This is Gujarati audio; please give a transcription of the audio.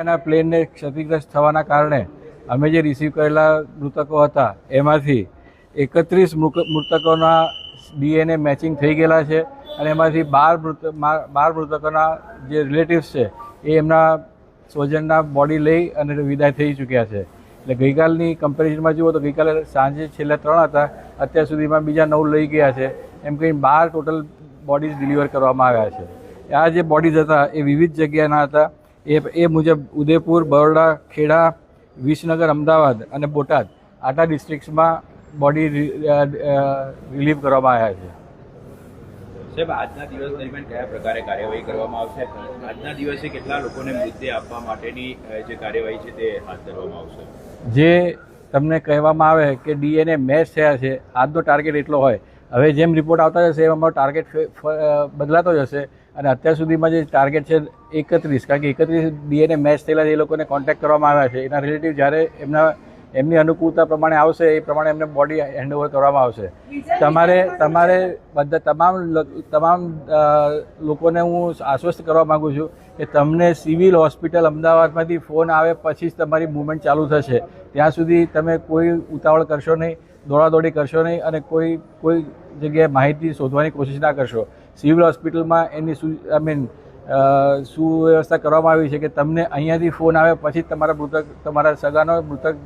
એના પ્લેનને ક્ષતિગ્રસ્ત થવાના કારણે અમે જે રિસીવ કરેલા મૃતકો હતા, એમાંથી એકત્રીસ મૃતકોના ડીએનએ મેચિંગ થઈ ગયેલા છે અને એમાંથી બાર મૃત બાર મૃતકોના જે રિલેટિવ્સ છે, એ એમના સ્વજનના બોડી લઈ અને વિદાય થઈ ચૂક્યા છે. એટલે ગઈકાલની કમ્પેરિઝનમાં જુઓ તો ગઈકાલે સાંજે છેલ્લા ત્રણ હતા, અત્યાર સુધીમાં બીજા નવ લઈ ગયા છે. એમ કંઈ બાર ટોટલ બોડીઝ ડિલિવર કરવામાં આવ્યા છે. આ જે બોડીઝ હતા, એ વિવિધ જગ્યાના હતા. એ એ મુજબ ઉદયપુર બરોડા ખેડા વિસનગર અમદાવાદ અને બોટાદ આટલા ડિસ્ટ્રિક્ટ્સમાં બોડી રિલીવ કરવામાં આવ્યા છે. સાહેબ આજના દિવસ દરમિયાન કયા પ્રકારે કાર્યવાહી કરવામાં આવશે? આજના દિવસે કેટલા લોકોને મૃત્યુ આપવા માટેની જે કાર્યવાહી છે તે હાથ ધરવામાં આવશે? જે તમને કહેવામાં આવે કે ડીએનએ મેચ થયા છે આજનો ટાર્ગેટ એટલો હોય હવે જેમ રિપોર્ટ આવતા જશે એમ અમારો ટાર્ગેટ બદલાતો જશે. અને અત્યાર સુધીમાં જે ટાર્ગેટ છે એકત્રીસ કારણ કે એકત્રીસ ડીએનએ મેચ થયેલા એ લોકોને કોન્ટેક્ટ કરવામાં આવ્યા છે. એના રિલેટિવ જ્યારે એમના એમની અનુકૂળતા પ્રમાણે આવશે એ પ્રમાણે એમને બોડી હેન્ડઓવર કરવામાં આવશે. તમારે તમારે બધા તમામ તમામ લોકોને હું આશ્વસ્ત કરવા માગું છું કે તમને સિવિલ હોસ્પિટલ અમદાવાદમાંથી ફોન આવે પછી જ તમારી મુવમેન્ટ ચાલુ થશે. ત્યાં સુધી તમે કોઈ ઉતાવળ કરશો નહીં. દોડાદોડી કરશો નહીં અને કોઈ કોઈ જગ્યાએ માહિતી શોધવાની કોશિશ ના કરશો. સિવિલ હોસ્પિટલમાં એની સુ આઈ મીન સુવ્યવસ્થા કરવામાં આવી છે કે તમને અહીંયાથી ફોન આવે, પછી તમારા મૃતક, તમારા સગાનો મૃતક